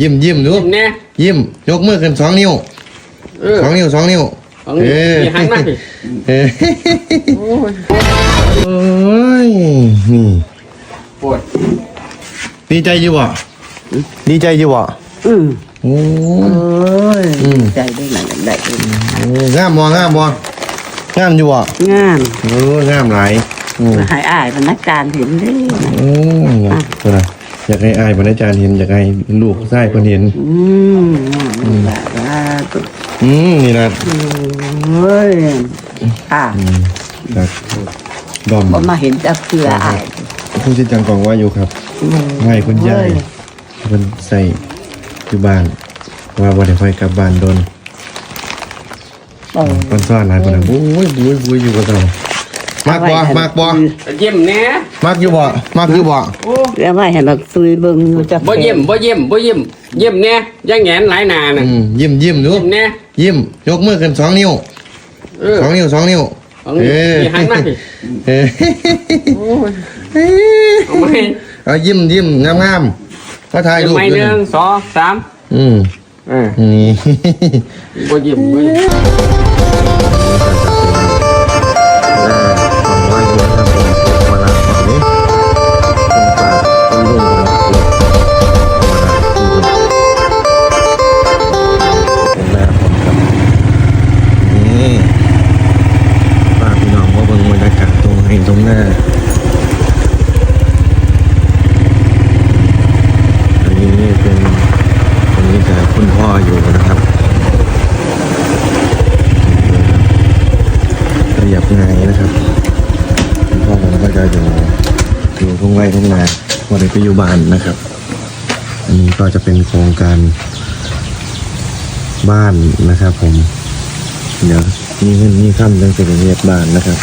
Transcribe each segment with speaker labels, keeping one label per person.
Speaker 1: ยิ้มยิ้มดู
Speaker 2: แน่
Speaker 1: ยิ้ม ยกมือขึ้นสองนิ้ว
Speaker 2: เออ
Speaker 1: สองนิ้วสองนิ้ว
Speaker 2: สองนิ้ว
Speaker 1: เออ
Speaker 2: นี่หันมาดิ
Speaker 1: เออ
Speaker 2: โอ้ย
Speaker 1: โอ้ยนี่
Speaker 2: ปวด
Speaker 1: ดีใจอยู่บ่ดีใจอยู่บ่
Speaker 3: อืม
Speaker 1: โอ้
Speaker 3: โอ้ย
Speaker 1: อืม
Speaker 3: ใจได้หนังได้เลย
Speaker 1: โอ้งามบ่งามบ่งามอยู่บ่
Speaker 3: งาม
Speaker 1: โอ้งามหลายอืม
Speaker 3: หายอายพนักงานเห็นเด้
Speaker 1: โอ้ยตัวน่ะ อยากให้อายบรรณาจารย์เห็นอยากให้ลูกชายเพิ่นเห็น
Speaker 3: อืมงามแบบว่าตัว
Speaker 1: อืมนี่นะ
Speaker 3: โอ้ยอะ
Speaker 1: อืมจากดอม
Speaker 3: บ่มาเห็นจะเพื่ออาย
Speaker 1: ผู้ที่จังกองว่าอยู่ครับให้คุณยายเพิ่นใส่อยู่บ้าน ว่าบ่ได้ค่อยกลับบ้านโดน
Speaker 3: โอ้ย
Speaker 1: เพิ่นซ่อนหลายปานนั้นโอ้ยบุ้ยบุ้ยอยู่กับเรามากบ่มากบ่
Speaker 2: เยี่ยมแน่
Speaker 1: มากอยู่บ่มากอยู่บ่
Speaker 2: โอ้
Speaker 3: แล้วว่าเห็นแบบซุยเบิ่งอยู่จะ
Speaker 2: บ่เยี่ยมบ่เยี่ยมบ่เยี่ยมเยี่ยมแน่ยังแหงนหลายหนาน่ะ
Speaker 1: อืมยิ้มยิ้มดู
Speaker 2: เยี่ยมแน่
Speaker 1: ยิ้มยกมือขึ้นสองนิ้ว
Speaker 2: เออ
Speaker 1: สองนิ้วสองนิ้ว
Speaker 2: สองนิ้ว
Speaker 1: เออ
Speaker 2: นี่หันมาดิ
Speaker 1: เออ
Speaker 2: โอ้ยเอาไหม
Speaker 1: เอายิ้มยิ้มงามๆก็ถ่ายรูป
Speaker 2: ไม่
Speaker 1: ด้วย
Speaker 2: หนึ่งสองสาม
Speaker 1: อืม
Speaker 2: เออ
Speaker 1: นี่
Speaker 2: บ่เยี่ยมบ่เยี่ยม
Speaker 1: ทุ่งไร่ทุ่งนาวันนี้ไปอยู่บ้านนะครับ อันนี้ก็จะเป็นโครงการบ้านนะครับ ผม เดี๋ยวมีเงินมีค่ำจังเป็นเรียกบ้านนะครับ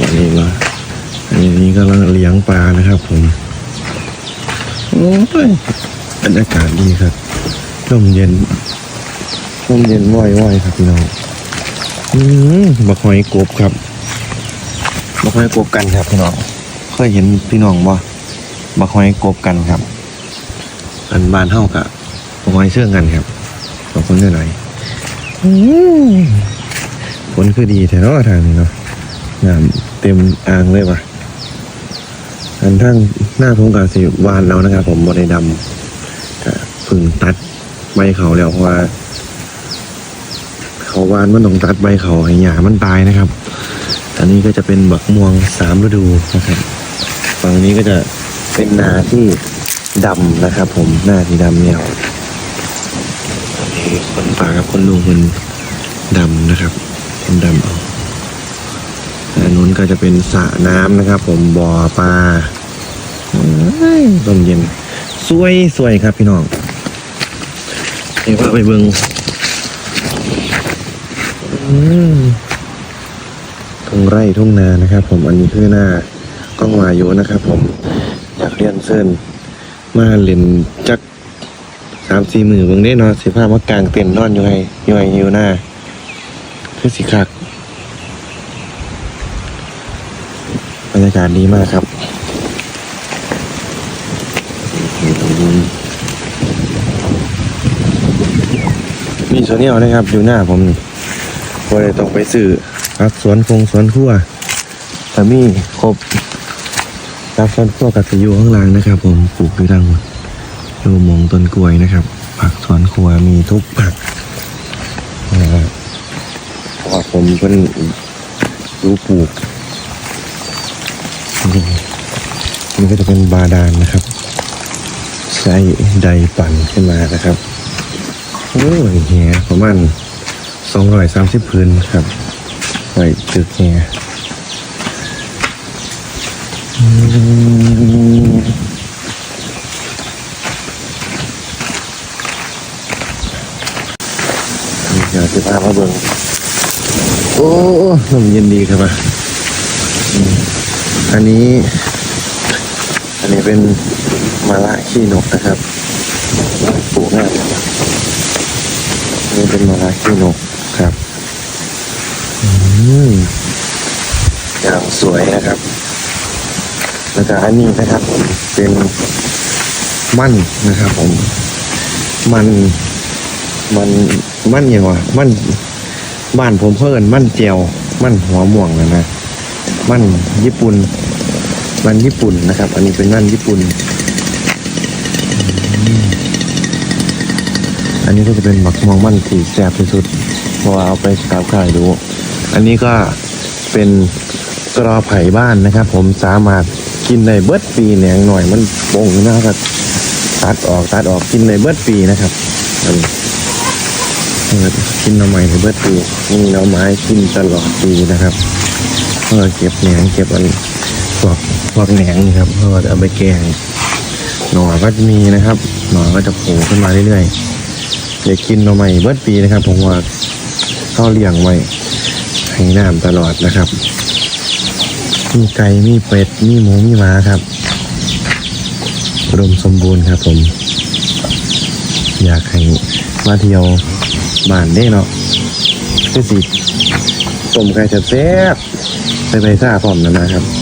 Speaker 1: อันนี้มาอันนี้กำลังเลี้ยงปลานะครับ ผมโอ้ยบรรยากาศดีครับลมเย็นลมเย็นว่อยๆครับพี่น้องอืมบักหอยกบครับ บักหอยกบกันครับพี่น้องเคยเห็นพี่น้องบ่บักหอยกบกันครับ อันบ้านเท่ากับบักหอยเชื่องกันครับขอบคุณหลายๆอืมผลคือดีแต่เนาะทางนี้เนาะน้ำเต็มอ่างเลยว่ะอันทั้งหน้าทงกาสีวานแล้วนะครับ ผมบริดำก็เพึ่งตัดใบเขาแล้วเพราะว่า เขาวานมันต้องตัดใบเขาให้หญ้ามันตายนะครับ อันนี้ก็จะเป็นบักม่วงสามฤดูนะครับฝั่งนี้ก็จะเป็นนาที่ดำนะครับ ผมหน้าที่ดำเนี่ยนี่คนป่ากับคนลุงคนดำนะครับคนดำเอาอันนู้นก็จะเป็นสระน้ำนะครับ ผมบ่อปลาเอ้ยลมเย็น สวยสวยครับพี่น้องเอ้ว่าไปเบิงอืม ทุ่งไร่ทุ่งนานะครับ ผมอันนี้คือหน้ากล้องวายุนะครับ ผมอยากเรียนเส้นมาเล่นจักสามสี่หมือเบิ่งได้เนาะสิพามากลางเต็นนอนอยู่ไงอยู่ไงอยู่หน้าคือสิคักบรรยากาศดีมากครับมีโซเนียลนะครับอยู่หน้าผมนี่ ก็เลยต้องไปซื้อพักสวนคงสวนครัวแต่มีครบพักสวนครัวกับสิอยู่ข้างล่างนะครับ ผมปลูกอยู่ดังดูมงต้นกล้วยนะครับ ผักสวนครัวมีทุกผักนะฮะเพราะว่าผมเป็นรู้ปลูกนี่นี่ก็จะเป็นบาดาลนะครับ ใช้ใดปั่นขึ้นมานะครับ โอ้ยเฮียประมาณ สองร้อยสามสิบพื้นครับไว้ตึกเนี่เดี๋ยวจะพามาเบิ่งโอ้ลมเย็นดีครับอะอันนี้ อันนี้เป็นมะระขี้นกนะครับปลูกง่ายนนี่เป็นมะระขี้นก มอย่างสวยนะครับ แล้วก็อันนี้นะครับเป็นมันนะครับผม มันมันมันย่างวะมันบ้านผมเพิ่นมันเจียว มันหัวม่วงนะนะมันญี่ปุ่นมันญี่ปุ่นนะครับ อันนี้เป็นมันญี่ปุ่น อันนี้ก็จะเป็นหมักมองมันที่แซ่บที่สุดเพราะว่าเอาไปสาวขายดู อันนี้ก็เป็นกรอไผ่บ้านนะครับ ผมสามารถกินในเบิดปีแหนงหน่อยมันปงนะครับตัดออกตัดออกกินในเบิดปีนะครับอันนี้กินหน่อไม้ในเบิดปีมีหน่อไม้กินตลอดปีนะครับเพื่อเก็บแหนงเก็บอันพวกพวกแหนงนี่ครับเพื่อจะเอาไปแกงหน่อก็จะมีนะครับ หน่อก็จะโผล่ขึ้นมาเรื่อยๆเด็กกินหน่อไม้เบิดปีนะครับ ผมว่าเขาเลี้ยงไว้ ให้น้ำตลอดนะครับ มีไก่ มีเป็ด มีหมู มีหมาครับรวมสมบูรณ์ครับผม อยากให้มาเที่ยวบ้านได้เนาะคือสิต้มไก่แซ่บๆไปไปซ่าพร้อมนะนะครับ